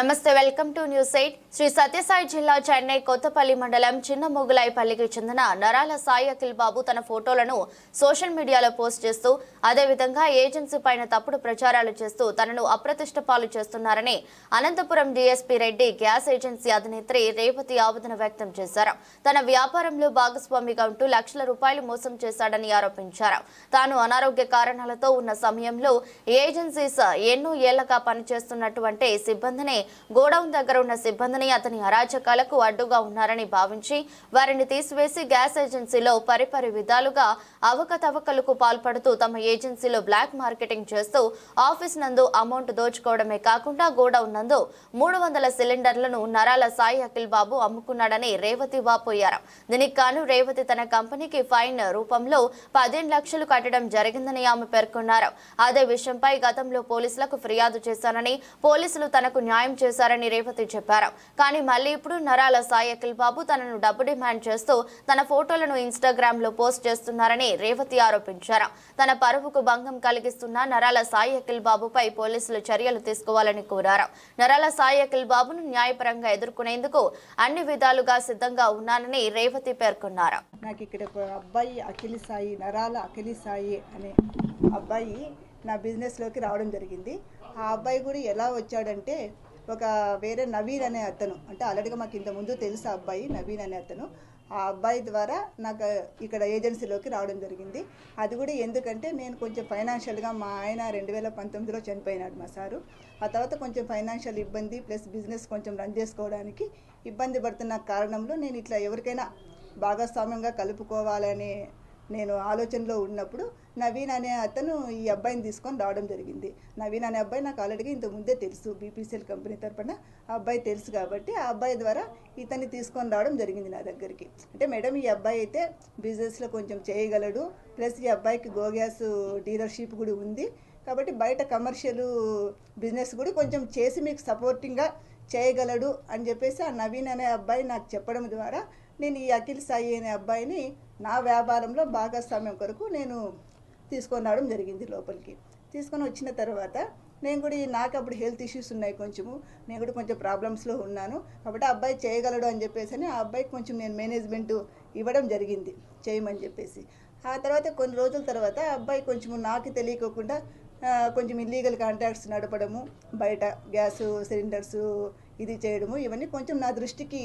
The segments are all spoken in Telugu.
నమస్తే welcome to news eight. Sri Sathya Sai జిల్లా చెన్నై కొత్తపల్లి మండలం చిన్న మొగులాయిపల్లికి చెందిన నరాల సాయి అఖిల్ బాబు తన ఫోటోలను సోషల్ మీడియాలో పోస్ట్ చేస్తూ అదేవిధంగా ఏజెన్సీ పైన తప్పుడు ప్రచారాలు చేస్తూ తనను అప్రతిష్ట పాలు చేస్తున్నారని Anantapur DSP Reddy gas agency అధినేత్రి Revathi ఆవేదన వ్యక్తం చేశారు. తన వ్యాపారంలో భాగస్వామిగా ఉంటూ లక్షల రూపాయలు మోసం చేశాడని ఆరోపించారు. తాను అనారోగ్య కారణాలతో ఉన్న సమయంలో ఏజెన్సీస్ ఎన్నో ఏళ్ళగా పనిచేస్తున్నటువంటి సిబ్బందిని గోడౌన్ దగ్గర ఉన్న సిబ్బందిని అతని అరాచకాలకు అడ్డుగా ఉన్నారని భావించి వారిని తీసివేసి గ్యాస్ ఏజెన్సీలో పరిపరి విధాలుగా అవకతవకలకు పాల్పడుతూ తమ ఏజెన్సీలో బ్లాక్ మార్కెటింగ్ చేస్తూ ఆఫీస్ నందు అమౌంట్ దోచుకోవడమే కాకుండా గోడౌన్ నందు మూడు వందల సిలిండర్లను నరాల సాయి అఖిల్ బాబు అమ్ముకున్నాడని రేవతి వాపోయారు దీనికి కాను రేవతి తన కంపెనీకి ఫైన్ రూపంలో పదిహేను లక్షలు కట్టడం జరిగిందని ఆమె పేర్కొన్నారు. అదే విషయంపై గతంలో పోలీసులకు ఫిర్యాదు చేశానని పోలీసులు తనకు న్యాయం చేశారని రేవతి చెప్పారు. కానీ మళ్ళీ ఇప్పుడు నరాల సాయి అఖిల్ బాబు తనను డబ్బు డిమాండ్ చేస్తూ తన ఫోటోలను ఇన్స్టాగ్రామ్లో పోస్ట్ చేస్తున్నారని రేవతి ఆరోపించారు. తన పరువుకు భంగం కలిగిస్తున్న నరాల సాయి అఖిల్ బాబుపై పోలీసులు చర్యలు తీసుకోవాలని కోరారు. నరాల సాయి అఖిల్ బాబును న్యాయపరంగా ఎదుర్కొనేందుకు అన్ని విధాలుగా సిద్ధంగా ఉన్నానని రేవతి పేర్కొన్నారు. నాకు ఇక్కడ అబ్బాయి అఖిలి సాయి నరాల అఖిలి సాయి అనే అబ్బాయి నా బిజినెస్లోకి రావడం జరిగింది. ఆ అబ్బాయి కూడా ఎలా వచ్చాడంటే ఒక వేరే నవీన్ అనే అతను అంటే ఆల్రెడీగా మాకు ఇంత ముందు తెలుసు ఆ అబ్బాయి నవీన్ అనే అతను. ఆ అబ్బాయి ద్వారా నాకు ఇక్కడ ఏజెన్సీలోకి రావడం జరిగింది. అది కూడా ఎందుకంటే నేను కొంచెం ఫైనాన్షియల్గా మా ఆయన రెండు వేల పంతొమ్మిదిలో చనిపోయినాడు మా సారు. ఆ తర్వాత కొంచెం ఫైనాన్షియల్ ఇబ్బంది ప్లస్ బిజినెస్ కొంచెం రన్ చేసుకోవడానికి ఇబ్బంది పడుతున్న కారణంలో నేను ఇట్లా ఎవరికైనా భాగస్వామ్యంగా కలుపుకోవాలనే నేను ఆలోచనలో ఉన్నప్పుడు నవీన్ అనే అతను ఈ అబ్బాయిని తీసుకొని రావడం జరిగింది. నవీన్ అనే అబ్బాయి నాకు ఆల్రెడీ ఇంతకు ముందే తెలుసు బీపీసీఎల్ కంపెనీ తరపున ఆ అబ్బాయి తెలుసు కాబట్టి ఆ అబ్బాయి ద్వారా ఇతన్ని తీసుకొని రావడం జరిగింది నా దగ్గరికి. అంటే మేడం ఈ అబ్బాయి అయితే బిజినెస్లో కొంచెం చేయగలడు. ప్లస్ ఈ అబ్బాయికి గో గ్యాస్ డీలర్షిప్ కూడా ఉంది. కాబట్టి బయట కమర్షియల్ బిజినెస్ కూడా కొంచెం చేసి మీకు సపోర్టింగ్గా చేయగలడు అని చెప్పేసి ఆ నవీన్ అనే అబ్బాయి నాకు చెప్పడం ద్వారా నేను ఈ అఖిల్ సాయి అనే అబ్బాయిని నా వ్యాపారంలో భాగస్వామ్యం కొరకు నేను తీసుకొని రావడం జరిగింది లోపలికి. తీసుకొని వచ్చిన తర్వాత నేను కూడా ఈ- నాకు అప్పుడు హెల్త్ ఇష్యూస్ ఉన్నాయి కొంచెము నేను కూడా కొంచెం ప్రాబ్లమ్స్లో ఉన్నాను. కాబట్టి ఆ అబ్బాయి చేయగలడు అని చెప్పేసి అని ఆ అబ్బాయికి కొంచెం నేను మేనేజ్మెంట్ ఇవ్వడం జరిగింది చేయమని చెప్పేసి. ఆ తర్వాత కొన్ని రోజుల తర్వాత ఆ అబ్బాయి కొంచెం నాకు తెలియకోకుండా కొంచెం ఇల్లీగల్ కాంట్రాక్ట్స్ నడపడము బయట గ్యాస్ సిలిండర్స్ ఇది చేయడము ఇవన్నీ కొంచెం నా దృష్టికి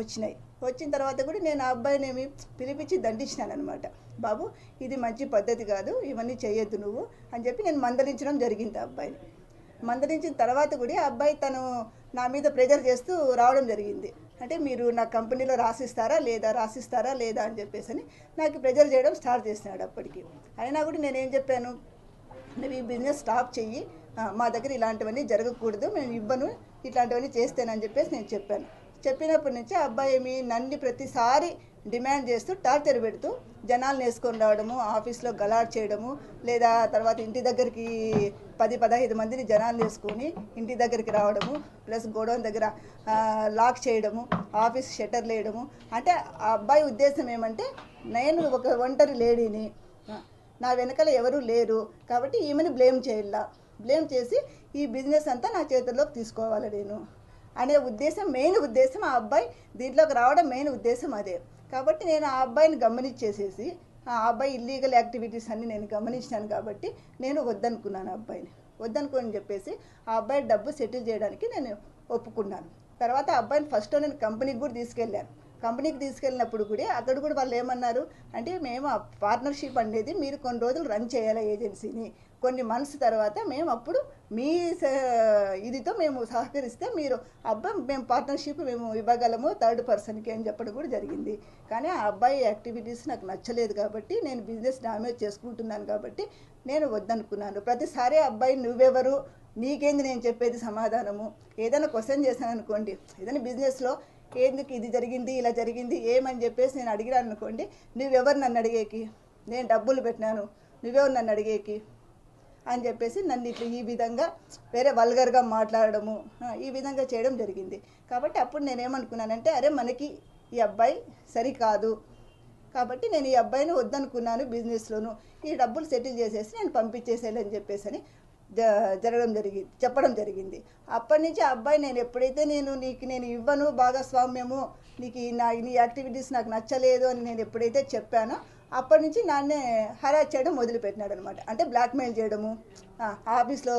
వచ్చినాయి. వచ్చిన తర్వాత కూడా నేను ఆ అబ్బాయిని పిలిపించి దండించినాను అనమాట బాబు ఇది మంచి పద్ధతి కాదు ఇవన్నీ చేయొద్దు నువ్వు అని చెప్పి నేను మందలించడం జరిగింది ఆ అబ్బాయిని. మందలించిన తర్వాత కూడా ఆ అబ్బాయి తను నా మీద ప్రెజర్ చేస్తూ రావడం జరిగింది. అంటే మీరు నా కంపెనీలో రాసిస్తారా లేదా రాసిస్తారా లేదా అని చెప్పేసి అని నాకు ప్రెజర్ చేయడం స్టార్ట్ చేసినాడు అప్పటికి. అయినా కూడా నేనేం చెప్పాను నువ్వు ఈ బిజినెస్ స్టాప్ చెయ్యి మా దగ్గర ఇలాంటివన్నీ జరగకూడదు మేము ఇవ్వను ఇట్లాంటివన్నీ చేస్తేనని చెప్పేసి నేను చెప్పాను. చెప్పినప్పటి నుంచి అబ్బాయి మీ నన్ను ప్రతిసారి డిమాండ్ చేస్తూ టార్చర్ పెడుతూ జనాలు వేసుకొని రావడము ఆఫీస్లో గలాట్ చేయడము లేదా తర్వాత ఇంటి దగ్గరికి పది పదహైదు మందిని జనాలు వేసుకొని ఇంటి దగ్గరికి రావడము ప్లస్ గోడౌన్ దగ్గర లాక్ చేయడము ఆఫీస్ షట్టర్ వేయడము అంటే ఆ అబ్బాయి ఉద్దేశం ఏమంటే నేను ఒక ఒంటరి లేడీని నా వెనకాల ఎవరూ లేరు కాబట్టి ఈమెను బ్లేమ్ చేయాల. బ్లేమ్ చేసి ఈ బిజినెస్ అంతా నా చేతుల్లోకి తీసుకోవాలి నేను. అనే ఉద్దేశం మెయిన్ ఉద్దేశం ఆ అబ్బాయి దీంట్లోకి రావడం మెయిన్ ఉద్దేశం అదే. కాబట్టి నేను ఆ అబ్బాయిని గమనించేసేసి ఆ అబ్బాయి ఇల్లీగల్ యాక్టివిటీస్ అన్ని నేను గమనించాను కాబట్టి నేను వద్దనుకున్నాను ఆ అబ్బాయిని. వద్దనుకోని చెప్పేసి ఆ అబ్బాయి డబ్బు సెటిల్ చేయడానికి నేను ఒప్పుకున్నాను. తర్వాత ఆ అబ్బాయిని ఫస్ట్ నేను కంపెనీకి కూడా తీసుకెళ్ళాను. కంపెనీకి తీసుకెళ్ళినప్పుడు కూడా అక్కడ కూడా వాళ్ళు ఏమన్నారు? అంటే మేము ఆ పార్ట్నర్షిప్ అనేది మీరు కొన్ని రోజులు రన్ చేయాలి ఏజెన్సీని కొన్ని మంత్స్ తర్వాత మేము అప్పుడు మీ స- ఇదితో మేము సహకరిస్తే మీరు అబ్బాయి మేము పార్ట్నర్షిప్ మేము ఇవ్వగలము థర్డ్ పర్సన్కి అని చెప్పడం కూడా జరిగింది. కానీ ఆ అబ్బాయి యాక్టివిటీస్ నాకు నచ్చలేదు కాబట్టి నేను బిజినెస్ డామేజ్ చేసుకుంటున్నాను కాబట్టి నేను వద్దనుకున్నాను. ప్రతిసారి అబ్బాయి నువ్వెవరు? నీకేంది నేను చెప్పేది సమాధానము? ఏదైనా క్వశ్చన్ చేశాను అనుకోండి. ఏదైనా బిజినెస్లో ఎందుకు ఇది జరిగింది ఇలా జరిగింది ఏమని చెప్పేసి నేను అడిగినాను అనుకోండి నువ్వెవరు నన్ను అడిగేకి? నేను డబ్బులు పెట్టినాను నువ్వెవరు నన్ను అడిగేకి? అని చెప్పేసి నన్ను ఇట్లా ఈ విధంగా వేరే వల్గర్గా మాట్లాడడము ఈ విధంగా చేయడం జరిగింది. కాబట్టి అప్పుడు నేనేమనుకున్నానంటే అరే మనకి ఈ అబ్బాయి సరికాదు. కాబట్టి నేను ఈ అబ్బాయిని వద్దనుకున్నాను బిజినెస్లోను. ఈ డబ్బులు సెటిల్ చేసేసి నేను పంపించేసేయాలని చెప్పేసి అని జరగడం జరిగింది చెప్పడం జరిగింది. అప్పటి నుంచి అబ్బాయి నేను ఎప్పుడైతే నేను నీకు నేను ఇవ్వను భాగస్వామ్యము నీకు నా నీ యాక్టివిటీస్ నాకు నచ్చలేదు అని నేను ఎప్పుడైతే చెప్పానో అప్పటి నుంచి నాన్నే హరాజ్ చేయడం మొదలుపెట్టినాడు అనమాట అంటే బ్లాక్మెయిల్ చేయడము ఆఫీస్లో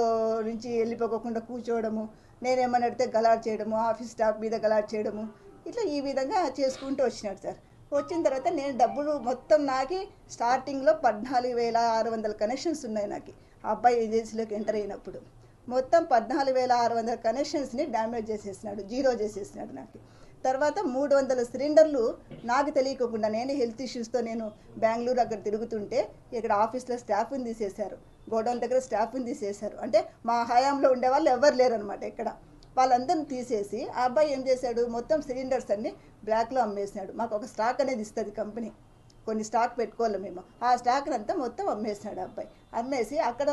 నుంచి వెళ్ళిపోకుండా కూర్చోవడము నేనేమని అడితే గలాట్ చేయడము ఆఫీస్ స్టాఫ్ మీద గలాట్ చేయడము ఇట్లా ఈ విధంగా చేసుకుంటూ వచ్చినాడు సార్. వచ్చిన తర్వాత నేను డబ్బులు మొత్తం నాకి స్టార్టింగ్లో పద్నాలుగు వేల ఆరు వందల కనెక్షన్స్ ఉన్నాయి నాకు. అబ్బాయి ఏజెన్సీలోకి ఎంటర్ అయినప్పుడు మొత్తం పద్నాలుగు వేల ఆరు వందల కనెక్షన్స్ని డ్యామేజ్ చేసేసినాడు జీరో చేసేసినాడు నాకు. తర్వాత మూడు వందల సిలిండర్లు నాకు తెలియకుండా నేను హెల్త్ ఇష్యూస్తో నేను బెంగళూరు అక్కడ తిరుగుతుంటే ఇక్కడ ఆఫీస్లో స్టాఫ్ని తీసేశారు గోడౌన్ దగ్గర స్టాఫ్ని తీసేశారు. అంటే మా హయాంలో ఉండే వాళ్ళు ఎవరు లేరు అనమాట ఇక్కడ వాళ్ళందరిని తీసేసి ఆ అబ్బాయి ఏం చేశాడు మొత్తం సిలిండర్స్ అన్ని బ్లాక్లో అమ్మేసినాడు. మాకు ఒక స్టాక్ అనేది ఇస్తుంది కంపెనీ. కొన్ని స్టాక్ పెట్టుకోవాలి మేము. ఆ స్టాక్ని అంతా మొత్తం అమ్మేసినాడు ఆ అబ్బాయి. అమ్మేసి అక్కడ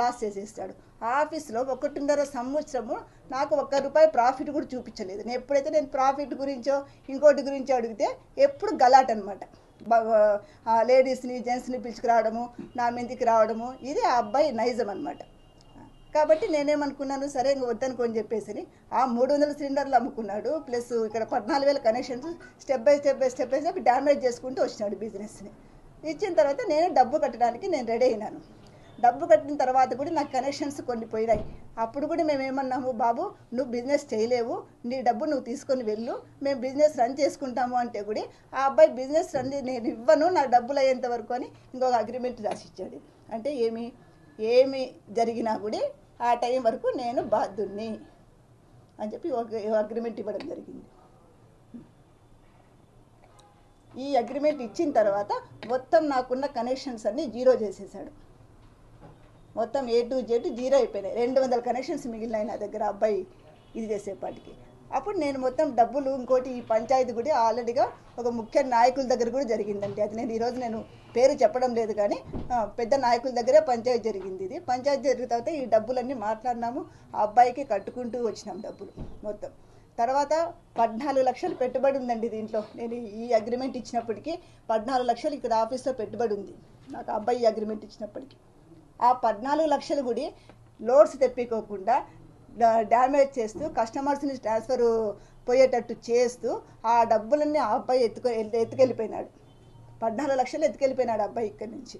లాస్ చేసేస్తాడు. ఆఫీస్లో ఒకటిన్నర సంవత్సరము నాకు ఒక్క రూపాయి ప్రాఫిట్ కూడా చూపించలేదు. నేను ఎప్పుడైతే నేను ప్రాఫిట్ గురించో ఇంకోటి గురించో అడిగితే ఎప్పుడు గలాట్ అనమాట లేడీస్ని జెంట్స్ని పిలుచుకురావడము నా మీదికి రావడము ఇది ఆ అబ్బాయి నైజం అనమాట కాబట్టి నేనేమనుకున్నాను సరే ఇంక వద్దనుకోని చెప్పేసి ఆ మూడు వందల సిలిండర్లు అమ్ముకున్నాడు ప్లస్ ఇక్కడ పద్నాలుగు వేల connections step by step by step by step damage చేసుకుంటూ వచ్చినాడు బిజినెస్ని. ఇచ్చిన తర్వాత నేను డబ్బు కట్టడానికి నేను రెడీ అయినాను. డబ్బు కట్టిన తర్వాత కూడా నాకు కనెక్షన్స్ కొన్ని పోయినాయి. అప్పుడు కూడా మేము ఏమన్నాము బాబు నువ్వు బిజినెస్ చేయలేవు నీ డబ్బు నువ్వు తీసుకొని వెళ్ళు మేము బిజినెస్ రన్ చేసుకుంటాము అంటే కూడా ఆ అబ్బాయి బిజినెస్ రన్ నేను ఇవ్వను నా డబ్బులు అయ్యేంత వరకు అని ఇంకొక అగ్రిమెంట్ రాసిచ్చాడు. అంటే ఏమి? ఏమి జరిగినా కూడా ఆ టైం వరకు నేను బాధ్యుణ్ణి అని చెప్పి ఒక అగ్రిమెంట్ ఇవ్వడం జరిగింది. ఈ అగ్రిమెంట్ ఇచ్చిన తర్వాత మొత్తం నాకున్న కనెక్షన్స్ అన్నీ జీరో చేసేసాడు. మొత్తం ఏ టు జెడ్ జీరో అయిపోయినాయి. రెండు వందల కనెక్షన్స్ మిగిలినాయి నా దగ్గర అబ్బాయి ఇది చేసేపాటికి. అప్పుడు నేను మొత్తం డబ్బులు ఇంకోటి ఈ పంచాయతీ కూడా ఆల్రెడీగా ఒక ముఖ్య నాయకుల దగ్గర కూడా జరిగిందండి. అది నేను ఈరోజు నేను పేరు చెప్పడం లేదు కానీ పెద్ద నాయకుల దగ్గరే పంచాయతీ జరిగింది ఇది. పంచాయతీ జరిగిన తర్వాత ఈ డబ్బులన్నీ మాట్లాడినాము. ఆ అబ్బాయికి కట్టుకుంటూ వచ్చినాం డబ్బులు మొత్తం. తర్వాత పద్నాలుగు లక్షలు పెట్టుబడి ఉందండి దీంట్లో. నేను ఈ అగ్రిమెంట్ ఇచ్చినప్పటికీ పద్నాలుగు లక్షలు ఇక్కడ ఆఫీస్లో పెట్టుబడి ఉంది. నాకు అబ్బాయి అగ్రిమెంట్ ఇచ్చినప్పటికీ. ఆ పద్నాలుగు లక్షలు కూడా లోడ్స్ తెప్పికోకుండా డ్యామేజ్ చేస్తూ కస్టమర్స్ని ట్రాన్స్ఫర్ పోయేటట్టు చేస్తూ ఆ డబ్బులన్నీ ఆ అబ్బాయి ఎత్తుకు ఎత్తుకెళ్ళిపోయినాడు. పద్నాలుగు లక్షలు ఎత్తుకెళ్ళిపోయినాడు అబ్బాయి ఇక్కడి నుంచి.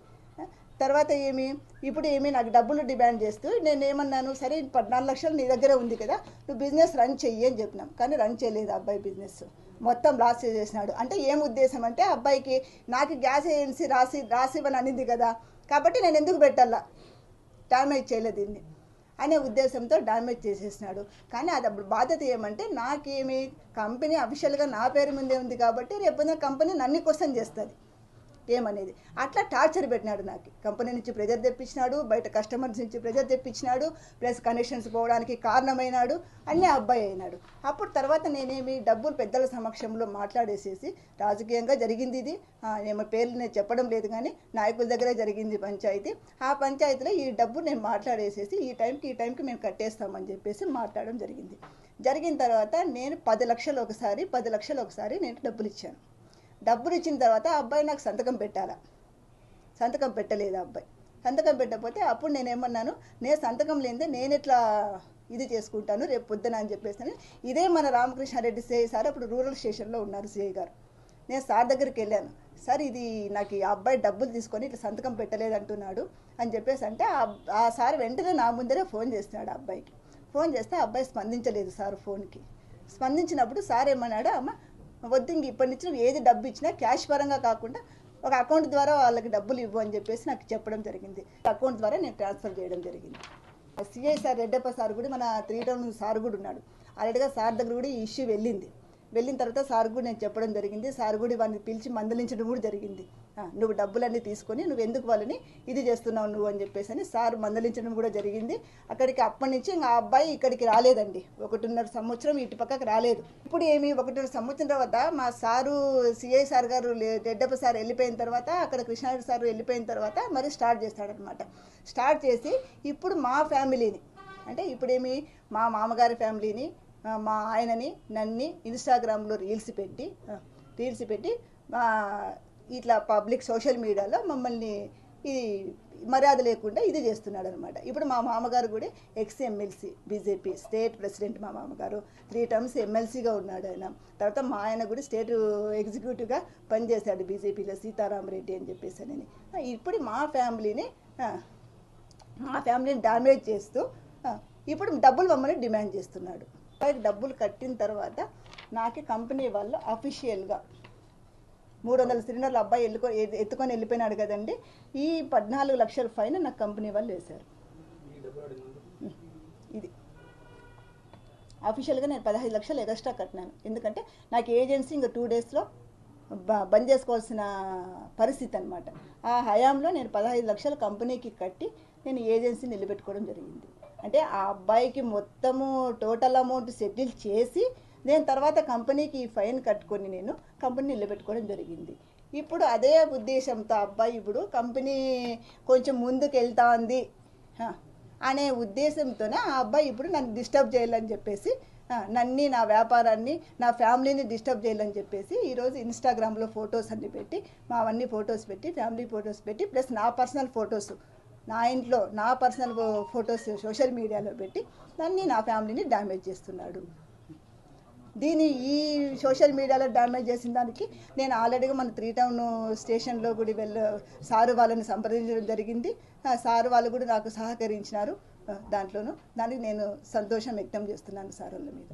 తర్వాత ఏమి ఇప్పుడు ఏమి నాకు డబ్బులు డిమాండ్ చేస్తూ నేను ఏమన్నాను సరే పద్నాలుగు లక్షలు నీ దగ్గర ఉంది కదా నువ్వు బిజినెస్ రన్ చెయ్యి అని చెప్పినాం. కానీ రన్ చేయలేదు ఆ అబ్బాయి బిజినెస్. మొత్తం లాస్ చేసేసినాడు. అంటే ఏం ఉద్దేశం అంటే అబ్బాయికి నాకు గ్యాస్ ఏజెన్సీ రాసి రాసివ్వని అనింది కదా కాబట్టి నేను ఎందుకు పెట్టాలా? డ్యామేజ్ చేయలేదు దీన్ని. అనే ఉద్దేశంతో డామేజ్ చేసేసినాడు. కానీ అది అప్పుడు బాధ్యత ఏమంటే నాకేమి కంపెనీ అఫీషియల్గా నా పేరు ముందే ఉంది కాబట్టి రేపు కంపెనీ నన్ను క్వశ్చన్ చేస్తుంది. ఏమనేది. అట్లా టార్చర్ పెట్టినాడు నాకు. కంపెనీ నుంచి ప్రెజర్ తెప్పించినాడు బయట కస్టమర్స్ నుంచి ప్రెజర్ తెప్పించినాడు ప్లస్ కనెక్షన్స్ పోవడానికి కారణమైనాడు అన్నీ ఆ అబ్బాయి అయినాడు. అప్పుడు తర్వాత నేనేమి డబ్బులు పెద్దల సమక్షంలో మాట్లాడేసేసి రాజకీయంగా జరిగింది ఇది. నేను పేర్లు నేను చెప్పడం లేదు కానీ నాయకుల దగ్గరే జరిగింది పంచాయతీ. ఆ పంచాయతీలో ఈ డబ్బు నేను మాట్లాడేసేసి ఈ టైంకి ఈ టైంకి మేము కట్టేస్తామని చెప్పేసి మాట్లాడడం జరిగింది. జరిగిన తర్వాత నేను పది లక్షలు ఒకసారి పది లక్షలు ఒకసారి నేను డబ్బులు ఇచ్చాను. డబ్బులు ఇచ్చిన తర్వాత ఆ అబ్బాయి నాకు సంతకం పెట్టాలా? సంతకం పెట్టలేదు అబ్బాయి. సంతకం పెట్టకపోతే అప్పుడు నేను ఏమన్నాను నేను సంతకం లేనిదే నేను ఎట్లా ఇది చేసుకుంటాను? రేపు పొద్దున అని చెప్పేసి ఇదే మన రామకృష్ణారెడ్డి సిఐ సార్ అప్పుడు రూరల్ స్టేషన్లో ఉన్నారు సిఐ గారు. నేను సార్ దగ్గరికి వెళ్ళాను. సార్ ఇది నాకు ఈ అబ్బాయి డబ్బులు తీసుకొని ఇట్లా సంతకం పెట్టలేదు అంటున్నాడు అని చెప్పేసి అంటే ఆ- ఆ సార్ వెంటనే నా ముందరే ఫోన్ చేస్తున్నాడు ఆ అబ్బాయికి. ఫోన్ చేస్తే ఆ అబ్బాయి స్పందించలేదు సార్ ఫోన్కి. స్పందించినప్పుడు సార్ ఏమన్నాడు అమ్మ వద్దు ఇంక ఇప్పటి నుంచి నువ్వు ఏది డబ్బు ఇచ్చినా క్యాష్ పరంగా కాకుండా ఒక అకౌంట్ ద్వారా వాళ్ళకి డబ్బులు ఇవ్వు అని చెప్పేసి నాకు చెప్పడం జరిగింది. అకౌంట్ ద్వారా నేను ట్రాన్స్ఫర్ చేయడం జరిగింది. సిఐ సార్ రెడ్డప్ప సార్ కూడా మన త్రీ టౌన్ సార్ కూడా ఉన్నాడు. ఆల్రెడీగా సార్ దగ్గర కూడా ఈ ఇష్యూ వెళ్ళింది. వెళ్ళిన తర్వాత సార్ కూడా నేను చెప్పడం జరిగింది. సార్ కూడా వాడిని పిలిచి మందలించడం కూడా జరిగింది. నువ్వు డబ్బులన్నీ తీసుకొని నువ్వు ఎందుకు వాళ్ళని ఇది చేస్తున్నావు నువ్వు అని చెప్పేసి అని సార్ మందలించడం కూడా జరిగింది. అక్కడికి అప్పటి నుంచి ఇంకా ఆ అబ్బాయి ఇక్కడికి రాలేదండి. ఒకటిన్నర సంవత్సరం ఇటు పక్కకు రాలేదు. ఇప్పుడు ఏమి ఒకటిన్నర సంవత్సరం తర్వాత మా సారు సిఐ సార్ గారు లే- రెడ్డప్ప సార్ వెళ్ళిపోయిన తర్వాత అక్కడ కృష్ణారెడ్డి సార్ వెళ్ళిపోయిన తర్వాత మరి స్టార్ట్ చేస్తాడనమాట స్టార్ట్ చేసి ఇప్పుడు మా ఫ్యామిలీని అంటే ఇప్పుడేమి మా మామగారి ఫ్యామిలీని మా ఆయనని నన్ని ఇన్స్టాగ్రామ్లో రీల్స్ పెట్టి రీల్స్ పెట్టి మా ఇట్లా పబ్లిక్ సోషల్ మీడియాలో మమ్మల్ని ఇది మర్యాద లేకుండా ఇది చేస్తున్నాడు అనమాట ఇప్పుడు మా మామగారు కూడా ex MLC BJP state president మా మామగారు. త్రీ టర్మ్స్ ఎమ్మెల్సీగా ఉన్నాడు ఆయన. తర్వాత మా ఆయన కూడా స్టేట్ ఎగ్జిక్యూటివ్గా పనిచేశాడు బీజేపీలో సీతారామరెడ్డి అని చెప్పేసి అని. ఇప్పుడు మా ఫ్యామిలీని మా ఫ్యామిలీని డామేజ్ చేస్తూ ఇప్పుడు డబ్బులు మమ్మల్ని డిమాండ్ చేస్తున్నాడు. అబ్బాయికి డబ్బులు కట్టిన తర్వాత నాకే కంపెనీ వాళ్ళు అఫీషియల్గా మూడు వందల సిలిండర్లు అబ్బాయి వెళ్ళుకో ఎత్తుకొని వెళ్ళిపోయినాడు కదండి. ఈ పద్నాలుగు లక్షల ఫైన్ నాకు కంపెనీ వాళ్ళు వేశారు. ఇది. అఫీషియల్గా నేను పదహైదు లక్షలు ఎక్స్ట్రా కట్టినాను. ఎందుకంటే నాకు ఏజెన్సీ ఇంకా టూ డేస్లో బ- బంద్ చేసుకోవాల్సిన పరిస్థితి అనమాట ఆ హయాంలో నేను పదహైదు లక్షల కంపెనీకి కట్టి నేను ఏజెన్సీని నిలబెట్టుకోవడం జరిగింది. అంటే ఆ అబ్బాయికి మొత్తము టోటల్ అమౌంట్ సెటిల్ చేసి నేను తర్వాత కంపెనీకి ఈ ఫైన్ కట్టుకొని నేను కంపెనీ నిలబెట్టుకోవడం జరిగింది. ఇప్పుడు అదే ఉద్దేశంతో ఆ అబ్బాయి ఇప్పుడు కంపెనీ కొంచెం ముందుకు వెళ్తా ఉంది అనే ఉద్దేశంతోనే ఆ అబ్బాయి ఇప్పుడు నన్ను డిస్టర్బ్ చేయాలని చెప్పేసి నన్ని నా వ్యాపారాన్ని నా ఫ్యామిలీని డిస్టర్బ్ చేయాలని చెప్పేసి ఈరోజు ఇన్స్టాగ్రామ్లో ఫొటోస్ అన్ని పెట్టి మా అవన్నీ ఫొటోస్ పెట్టి ఫ్యామిలీ ఫొటోస్ పెట్టి ప్లస్ నా పర్సనల్ ఫొటోస్ నా ఇంట్లో నా పర్సనల్ ఫొటోస్ సోషల్ మీడియాలో పెట్టి నన్ను నా ఫ్యామిలీని డ్యామేజ్ చేస్తున్నాడు. దీని ఈ సోషల్ మీడియాలో డ్యామేజ్ చేసిన దానికి నేను ఆల్రెడీగా మన త్రీ టౌన్ స్టేషన్లో కూడా వెళ్ళ సారు వాళ్ళని సంప్రదించడం జరిగింది. సారు వాళ్ళు కూడా నాకు సహకరించినారు. దాంట్లోనూ దానికి నేను సంతోషం వ్యక్తం చేస్తున్నాను సార్ వాళ్ళ మీద.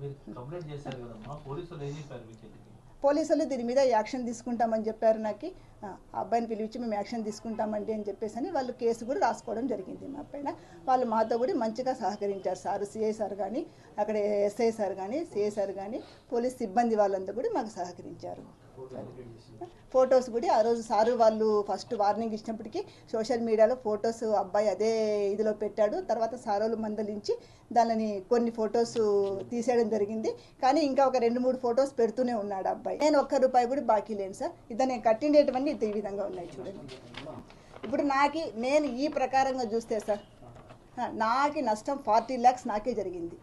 పోలీసులు దీని మీద యాక్షన్ తీసుకుంటామని చెప్పారు నాకు. ఆ అబ్బాయిని పిలిపించి మేము యాక్షన్ తీసుకుంటామండి అని చెప్పేసి అని వాళ్ళు కేసు కూడా రాసుకోవడం జరిగింది మా పైన. వాళ్ళు మాతో కూడా మంచిగా సహకరించారు సార్ సిఐ సార్ కానీ అక్కడ ఎస్ఐ సార్ కానీ సిఐ సార్ కానీ పోలీస్ సిబ్బంది వాళ్ళంతా కూడా మాకు సహకరించారు. ఫొటోస్ కూడా ఆ రోజు సారు వాళ్ళు ఫస్ట్ వార్నింగ్ ఇచ్చినప్పటికీ సోషల్ మీడియాలో ఫొటోస్ అబ్బాయి అదే ఇదిలో పెట్టాడు. తర్వాత సారోలు మందలించి దానిని కొన్ని ఫొటోస్ తీసేయడం జరిగింది. కానీ ఇంకా ఒక రెండు మూడు ఫొటోస్ పెడుతూనే ఉన్నాడు అబ్బాయి. నేను ఒక్క రూపాయి కూడా బాకీ లేను సార్. ఇద్దరు నేను కట్టిండేటివన్నీ ఈ విధంగా ఉన్నాయి చూడండి. ఇప్పుడు నాకు నేను ఈ ప్రకారంగా చూస్తే సార్ నాకు నష్టం ఫార్టీ ల్యాక్స్ నాకే జరిగింది.